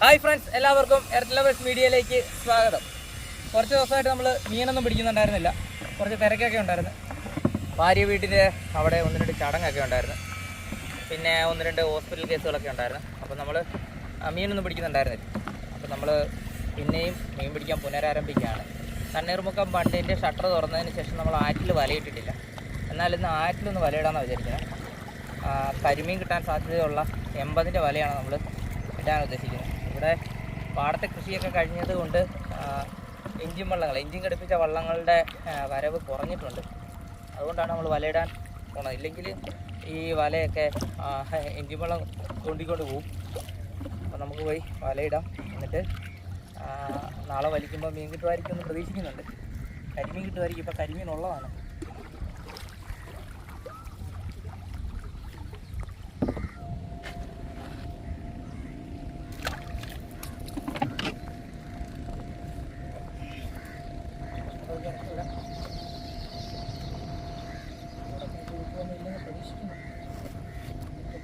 Hi friends എല്ലാവർക്കും earth lovers മീഡിയയിലേക്ക് സ്വാഗതം. കുറച്ച് ദിവസമായിട്ട് നമ്മൾ മീനൊന്നും പിടിക്കുന്നുണ്ടായിരുന്നില്ല. കുറച്ച് തിരക്കൊക്കെ ഉണ്ടായിരുന്നു. ഭാര്യ വീട്ടിന്റെ അവിടെ ഒന്ന് രണ്ട് ചടങ്ങൊക്കെ ഉണ്ടായിരുന്നു. പിന്നെ ഒന്ന് രണ്ട് ഹോസ്പിറ്റൽ കേസുകളൊക്കെ ഉണ്ടായിരുന്നു. അപ്പോൾ നമ്മൾ മീനൊന്നും പിടിക്കുന്നുണ്ടായിരുന്നില്ല. അപ്പോൾ നമ്മൾ പിന്നെയും മീൻ പിടിക്കാൻ പുനരാരംഭിക്കുകയാണ്. തണ്ണീർമുക്കം ബണ്ടിന്റെ ഷട്ടർ തുറന്നതിന് ശേഷം നമ്മൾ ആറ്റിൽ വലയിട്ടിട്ടില്ല. എന്നാൽ ഇന്ന് ആറ്റിലൊന്ന് വലയിടാമെന്ന് വിചാരിക്കുന്നത് കരിമീൻ കിട്ടാൻ സാധ്യതയുള്ള എൺപതിന്റെ വലയാണ് നമ്മൾ ഇടാൻ ഉദ്ദേശിക്കുന്നത്. പാടത്തെ കൃഷിയൊക്കെ കഴിഞ്ഞത് കൊണ്ട് എഞ്ചിൻ വള്ളങ്ങൾ എഞ്ചിൻ ഘടിപ്പിച്ച വള്ളങ്ങളുടെ വരവ് കുറഞ്ഞിട്ടുണ്ട്. അതുകൊണ്ടാണ് നമ്മൾ വലയിടാൻ പോണത്. ഇല്ലെങ്കിൽ ഈ വലയൊക്കെ എഞ്ചിൻ വള്ളം തോണ്ടിക്കൊണ്ട് പോകും അപ്പോൾ നമുക്ക് പോയി വലയിടാം. എന്നിട്ട് നാളെ വലിക്കുമ്പോൾ മീൻ കിട്ടുമായിരിക്കും എന്ന് പ്രതീക്ഷിക്കുന്നുണ്ട്. കരിമീൻ കിട്ടുമായിരിക്കും. ഇപ്പോൾ കരിമീൻ ഉള്ളതാണ്.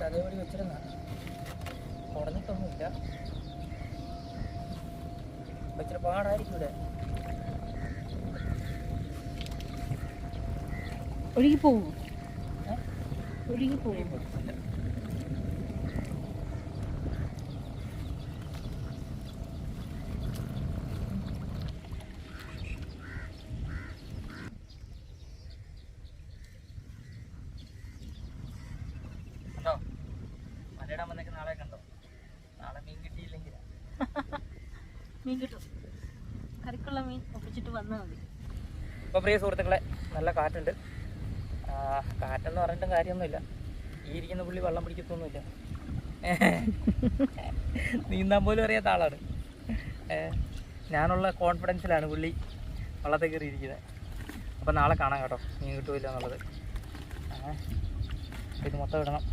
അതേപടി വെച്ചിരുന്നാണ് ഉടഞ്ഞിട്ടൊന്നുമില്ല. ഇച്ചിരി പാടായിരിക്കും ഇവിടെ. ഒഴുകി പോകും? ഒഴുകി പോകും ഇല്ല. കണ്ടോ മലയിടാൻ വന്നേക്ക് നാളെ കണ്ടോ നാളെ മീൻ കിട്ടിയില്ലെങ്കിൽ മീൻ കിട്ടും. കറിക്കുള്ള മീൻ ഒപ്പിച്ചിട്ട് വന്നാൽ മതി. ഇപ്പോൾ പ്രിയ സുഹൃത്തുക്കളെ നല്ല കാറ്റുണ്ട്. കാറ്റെന്ന് പറഞ്ഞിട്ടും കാര്യമൊന്നുമില്ല. ഈ ഇരിക്കുന്ന പുള്ളി വെള്ളം പിടിക്കത്തൊന്നുമില്ല. നീന്താൻ പോലും അറിയാത്ത ആളാണ്. ഞാനുള്ള കോൺഫിഡൻസിലാണ് പുള്ളി വള്ളത്തിൽ കയറിയിരിക്കുന്നത്. അപ്പൊ അപ്പോൾ നാളെ കാണാം കേട്ടോ മീൻ കിട്ടുമില്ല എന്നുള്ളത്. ഇത് മൊത്തം ഇടണം.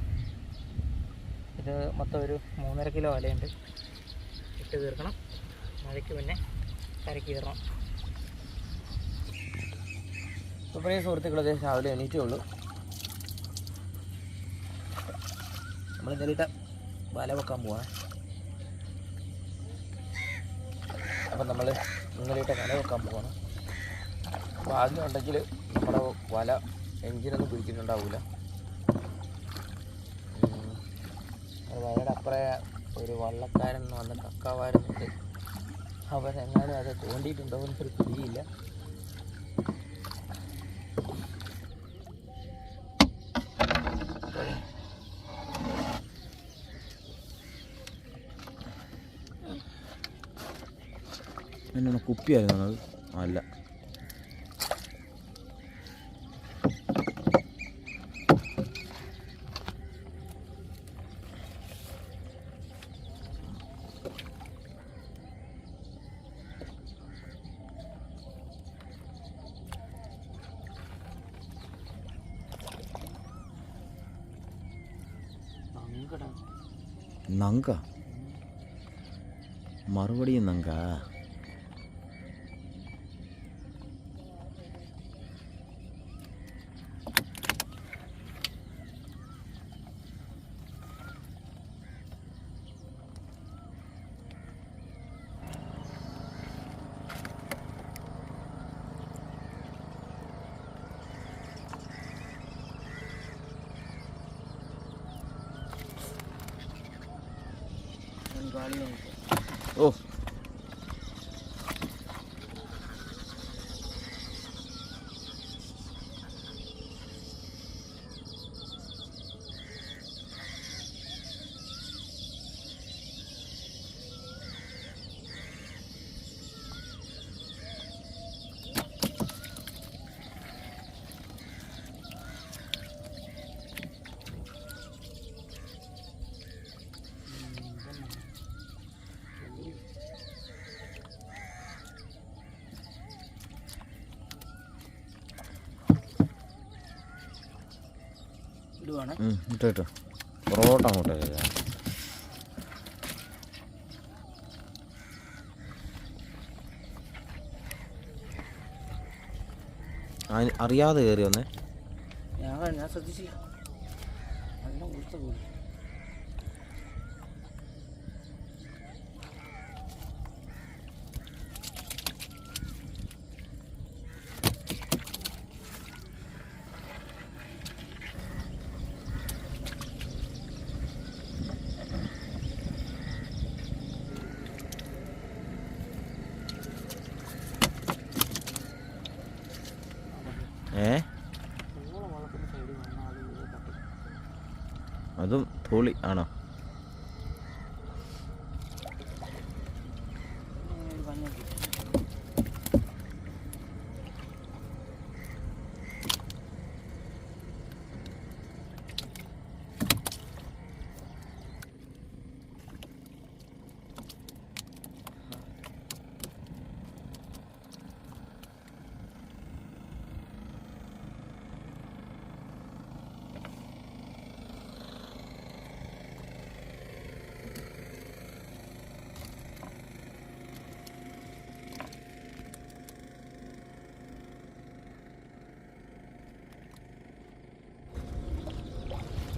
ഇത് മൊത്തം ഒരു മൂന്നര കിലോ വലയുണ്ട് ഇട്ട് തീർക്കണം. മഴയ്ക്ക് പിന്നെ കരക്കി കയറണം ഇപ്പോൾ പ്രിയ സുഹൃത്തുക്കളത് രാവിലെ എണീറ്റേ ഉള്ളൂ. നമ്മൾ ഇന്നലിട്ട വല വെക്കാൻ പോവാണ്. അപ്പം നമ്മൾ ഇന്നലിട്ട വല വെക്കാൻ പോവാണ്. ഭാഗ്യം ഉണ്ടെങ്കിൽ നമ്മുടെ വല എഞ്ചിനൊന്നും പിടിക്കുന്നുണ്ടാവില്ല. വലയുടെ അപ്പുറേ ഒരു വള്ളക്കാരൻ വന്ന് കക്കാവാരുന്നുണ്ട്. അവരെങ്ങാനും അത് തോണ്ടിയിട്ടുണ്ടോ എന്നൊരു പിടിയില്ല. കുപ്പിയായിരുന്നു അത്. അല്ല. നങ്ക മറുപടിയും നങ്ക ഓ ഇടുവാണ്. ഇട്ടോ ഇട്ടോ. പുറകോട്ട് അങ്ങോട്ട് ആ- അറിയാതെ കയറി വന്നേ. ഞാൻ ഞാൻ ശ്രദ്ധിച്ചില്ല. നല്ല കൊടുത്ത പോയി അതും തോളി ആണോ?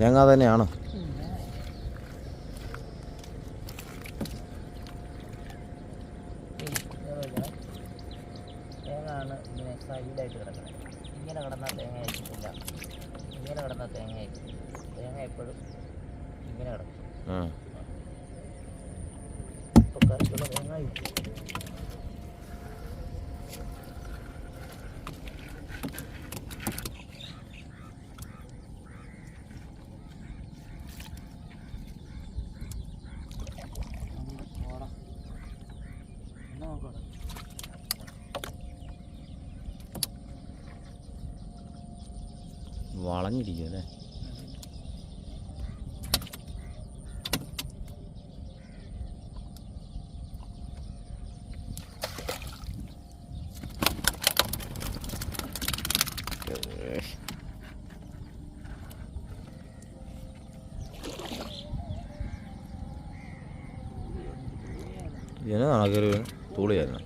തേങ്ങ തന്നെയാണ്? തേങ്ങയാണ് ഇങ്ങനെ സൈഡായിട്ട് കിടക്കുന്നത് ഇങ്ങനെ കിടന്നാൽ തേങ്ങ അയച്ചിട്ടില്ല ഇങ്ങനെ കിടന്നാൽ തേങ്ങ തേങ്ങ എപ്പോഴും ഇങ്ങനെ കിടക്കും. ഇപ്പോൾ കറിക്കുള്ള തേങ്ങ വളഞ്ഞിരിക്കും അല്ലേ എന്നതാണോ കയറി വീണ് തൂളിയായിരുന്നു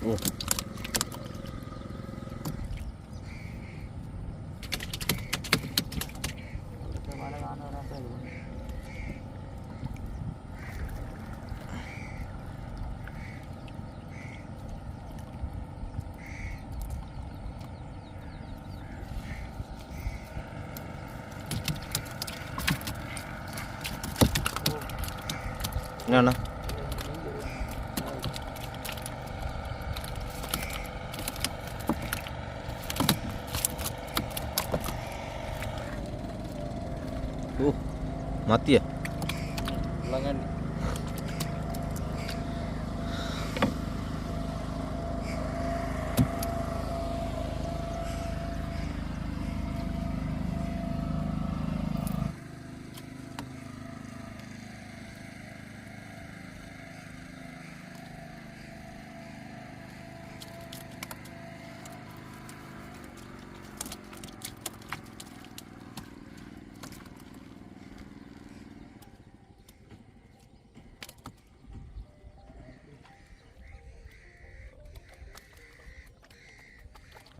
ഓ വല കാണാത്ത എന്നാണ് ഓ മത്തിയ ഉള്ളങ്ങണ്ടി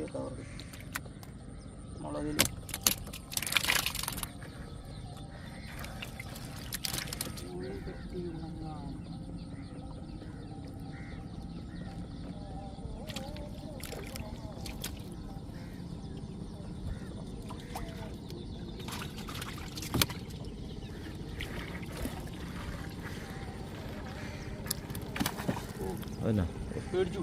ചെറിയ കവർ മുളകിൽ അതന്നെ? പേടിച്ചു.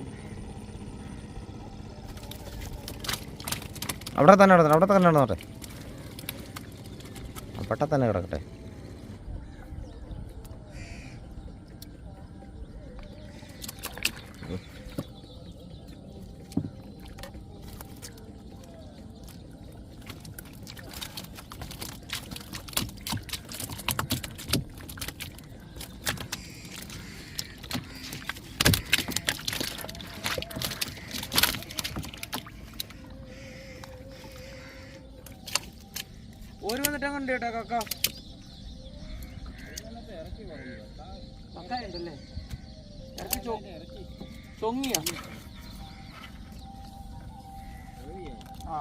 അവിടെ തന്നെ കിടന്നോട്ടെ അവിടെ തന്നെ കിടന്നോട്ടെ. പെട്ട തന്നെ കിടക്കട്ടെ. അങ്ങനെ കേട്ടോ കക്ക ആ.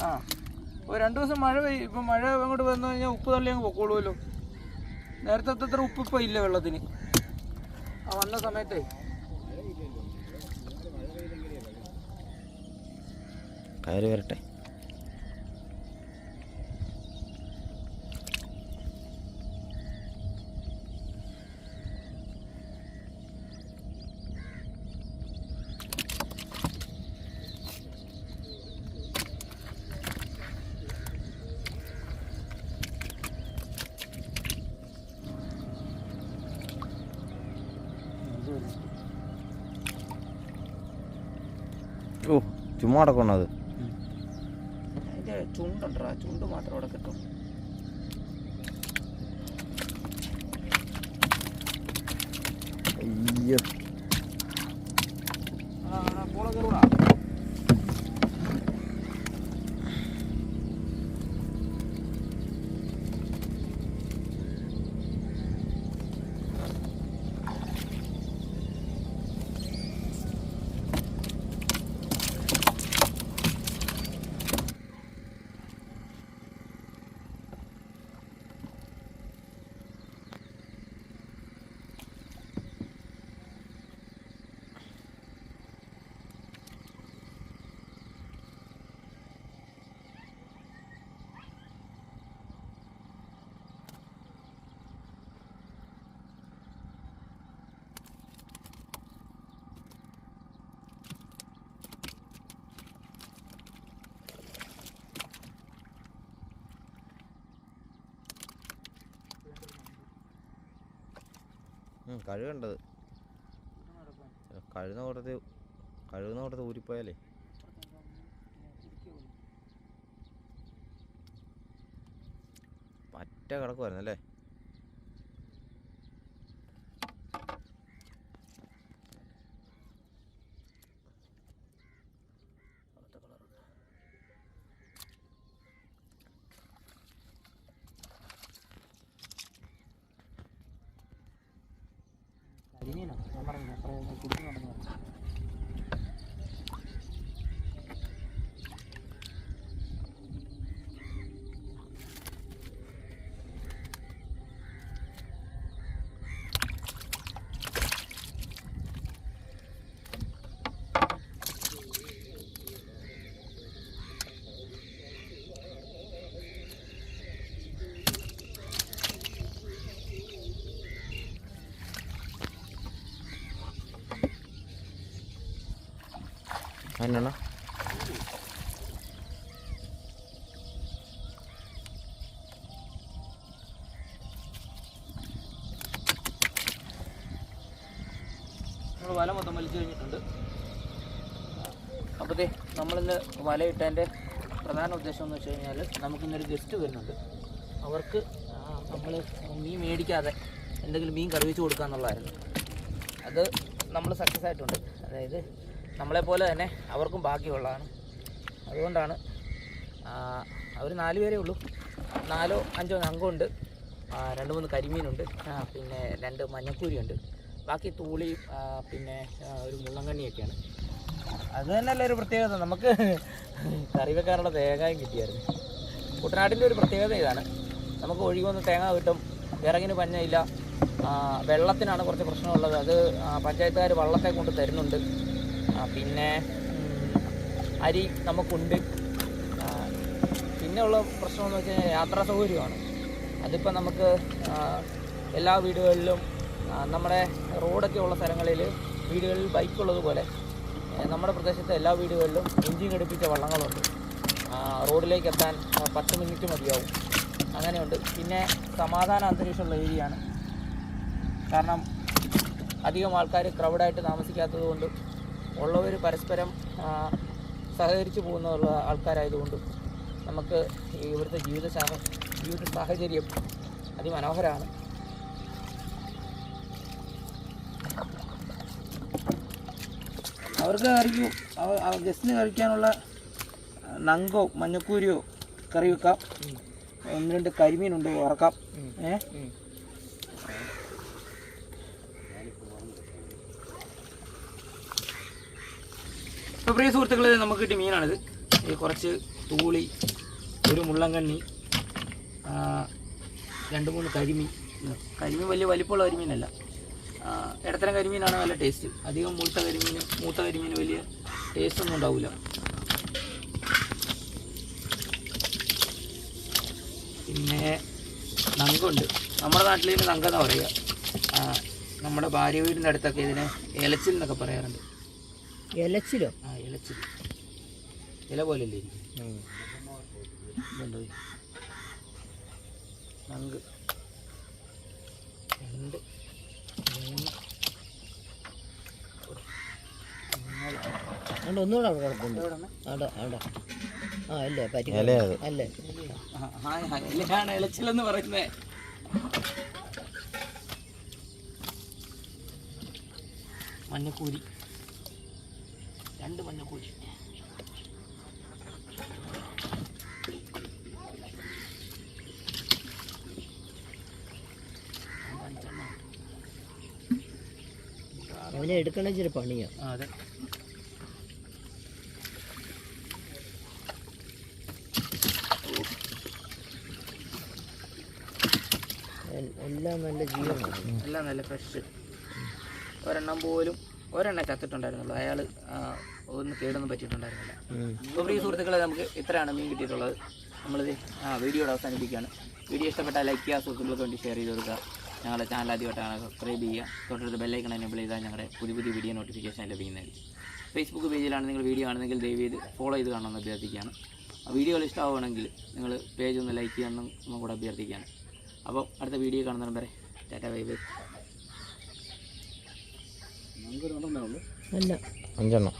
ആ. ഒരു രണ്ടു ദിവസം മഴ പെയ്യും ഇപ്പം മഴ അങ്ങോട്ട് വന്നു കഴിഞ്ഞാൽ ഉപ്പ് തള്ളി അങ്ങ് പൊക്കോളുമല്ലോ നേരത്തെ അത്ര ഉപ്പ് ഇപ്പം ഇല്ല വെള്ളത്തിന്. ആ വന്ന സമയത്തെ. കയറി വരട്ടെ ഓ ചുമ്മാ അടക്കണം അത് അതിന്റെ ചുണ്ടുണ്ടോ ചുണ്ട് മാത്രം അവിടെ കിട്ടും. അയ്യോ. കഴുകണ്ടത് കഴുകുന്ന കൂട്ടത്തിൽ കഴുകുന്ന കൂട്ടത്തിൽ ഊരിപ്പോയാലേ. പറ്റ കിടക്കുമായിരുന്നു അല്ലേ കരിമീനോ ഞാൻ നമ്മൾ വല മൊത്തം വലിച്ചു കഴിഞ്ഞിട്ടുണ്ട്. അപ്പോഴത്തേ നമ്മളിന്ന് വല ഇട്ടതിന്റെ പ്രധാന ഉദ്ദേശം എന്ന് വെച്ച് കഴിഞ്ഞാൽ നമുക്കിന്നൊരു ഗസ്റ്റ് വരുന്നുണ്ട്. അവർക്ക് നമ്മൾ മീൻ മേടിക്കാതെ എന്തെങ്കിലും മീൻ കറിവിച്ച് കൊടുക്കുക എന്നുള്ളതായിരുന്നു അത് നമ്മൾ സക്സസ് ആയിട്ടുണ്ട്. അതായത് നമ്മളെപ്പോലെ തന്നെ അവർക്കും ബാക്കിയുള്ളതാണ് അതുകൊണ്ടാണ് അവർ നാല് പേരേ ഉള്ളൂ. നാലോ അഞ്ചോ നങ്കുണ്ട് രണ്ട് മൂന്ന് കരിമീനുണ്ട്. പിന്നെ രണ്ട് മഞ്ഞക്കൂരിയുണ്ട് ബാക്കി തൂളി പിന്നെ ഒരു മുള്ളങ്കണ്ണിയൊക്കെയാണ്. അത് തന്നെയല്ല ഒരു പ്രത്യേകത. നമുക്ക് കറി വെക്കാനുള്ള തേങ്ങയും കിട്ടിയായിരുന്നു. കുട്ടനാട്ടിന്റെ ഒരു പ്രത്യേകത ഇതാണ്. നമുക്ക് ഒഴുകുന്ന തേങ്ങ കിട്ടും. വിറകിന് പഞ്ഞയില്ല. വെള്ളത്തിനാണ് കുറച്ച് പ്രശ്നമുള്ളത്. അത് പഞ്ചായത്തുകാർ വള്ളത്തെ കൊണ്ട് തരുന്നുണ്ട്. പിന്നെ അരി നമുക്കുണ്ട്. പിന്നെ ഉള്ള പ്രശ്നമെന്ന് വെച്ച് കഴിഞ്ഞാൽ യാത്രാ സൗകര്യമാണ്. അതിപ്പോൾ നമുക്ക് എല്ലാ വീടുകളിലും നമ്മുടെ റോഡൊക്കെ ഉള്ള സ്ഥലങ്ങളിൽ വീടുകളിൽ ബൈക്ക് ഉള്ളതുപോലെ നമ്മുടെ പ്രദേശത്തെ എല്ലാ വീടുകളിലും എഞ്ചിൻ ഘടിപ്പിച്ച വള്ളങ്ങളുണ്ട്. റോഡിലേക്ക് എത്താൻ പത്ത് മിനിറ്റ് മതിയാവും. അങ്ങനെയുണ്ട്. പിന്നെ സമാധാന അന്തരീക്ഷമുള്ള ഏരിയയാണ്. കാരണം അധികം ആൾക്കാർ ക്രൗഡായിട്ട് താമസിക്കാത്തത് കൊണ്ടും ഉള്ളവർ പരസ്പരം സഹകരിച്ചു പോകുന്നുള്ള പോകുന്ന ആൾക്കാരായതുകൊണ്ടും നമുക്ക് ഇവിടുത്തെ ജീവിത സാഹ- ജീവിത സാഹചര്യം അതിമനോഹരമാണ് അവർക്ക് കറിക്കും ഗസ്റ്റിന് കഴിക്കാനുള്ള നങ്കോ മഞ്ഞക്കൂരിയോ കറി വെക്കാം ഒന്ന് രണ്ട് കരിമീനുണ്ട് വറക്കാം. ഏ? ഇപ്പോൾ പ്രിയ സുഹൃത്തുക്കളെ നമുക്ക് കിട്ടിയ മീനാണിത്. ഈ കുറച്ച് തൂളി ഒരു മുള്ളങ്കണ്ണി രണ്ട് മൂന്ന് കരിമീൻ. കരിമീൻ വലിയ വലിപ്പമുള്ള കരിമീനല്ല. ഇടത്തരം കരിമീനാണ് നല്ല ടേസ്റ്റ് അധികം മൂത്ത കരിമീനും മൂത്ത കരിമീന് വലിയ ടേസ്റ്റ് ഒന്നും ഉണ്ടാവില്ല പിന്നെ നങ്കുണ്ട്. നമ്മുടെ നാട്ടിൽ ഇതിന് നങ്കെന്നാണ് പറയുക നമ്മുടെ ഭാര്യ വീടിന്റെ അടുത്തൊക്കെ ഇതിനെ ഇലച്ചിൽ എന്നൊക്കെ പറയാറുണ്ട്. ഇലച്ചിലോ? ആ ഇലച്ചിൽ ഇല പോലല്ലേ ഇരിക്കും ഇതുണ്ടോ? നങ്ക്. രണ്ട് മൂന്ന്. അതുകൊണ്ട് ഒന്നുകൂടെ അവിടെ കിടപ്പുണ്ട്. അവിടെ അവിടെ ആ അല്ലേ? പറ്റി ഇലയാ അത്. അല്ലേ? ആ, ആ, ആ, ഇലയാണ് ഇലച്ചിലെന്ന് പറയുന്നത് മഞ്ഞക്കൂരി രണ്ട് മഞ്ഞക്കൂരി കൂടി. അവനെ എടുക്കണ ഇച്ചിരി പണിയാ. ആ, അതെ. എല്ലാം നല്ല ജീവനാണ്. എല്ലാം നല്ല ഫ്രഷ്. ഒരെണ്ണം പോലും ഒരെണ്ണം ചത്തിട്ടുണ്ടായിരുന്നുള്ളൂ അയാൾ ഒന്ന് കേടൊന്നും പറ്റിയിട്ടുണ്ടായിരുന്നില്ല. അപ്പോൾ പ്രിയ സുഹൃത്തുക്കളെ നമുക്ക് ഇത്രയാണ് മീൻ കിട്ടിയിട്ടുള്ളത്. നമ്മളിത് ആ വീഡിയോയുടെ അവസാനിപ്പിക്കുകയാണ്. വീഡിയോ ഇഷ്ടപ്പെട്ടാൽ ലൈക്ക് ചെയ്യുക സുഹൃത്തുക്കൾക്ക് വേണ്ടി ഷെയർ ചെയ്ത് കൊടുക്കുക. ഞങ്ങളുടെ ചാനൽ ആദ്യമായിട്ടാണ് സബ്സ്ക്രൈബ് ചെയ്യുക. തൊട്ടടുത്ത് ബെല്ലൈക്കൺ എനേബിൾ ചെയ്താൽ ഞങ്ങളുടെ പുതിയ പുതിയ വീഡിയോ നോട്ടിഫിക്കേഷൻ ലഭിക്കുന്നതായിരിക്കും. ഫേസ്ബുക്ക് പേജിലാണ് നിങ്ങൾ വീഡിയോ ആണെങ്കിൽ ദയവ് ചെയ്ത് ഫോളോ ചെയ്ത് കാണണമെന്ന് അഭ്യർത്ഥിക്കുകയാണ്. ആ വീഡിയോകൾ ഇഷ്ടമാവുകയാണെങ്കിൽ നിങ്ങൾ പേജ് ഒന്ന് ലൈക്ക് ചെയ്യാമെന്നും ഒന്നും കൂടെ അഭ്യർത്ഥിക്കുകയാണ്. അപ്പോൾ അടുത്ത വീഡിയോ കാണുന്ന വരെ ടാറ്റ ബൈ ബൈ. അല്ല അഞ്ചെണ്ണം.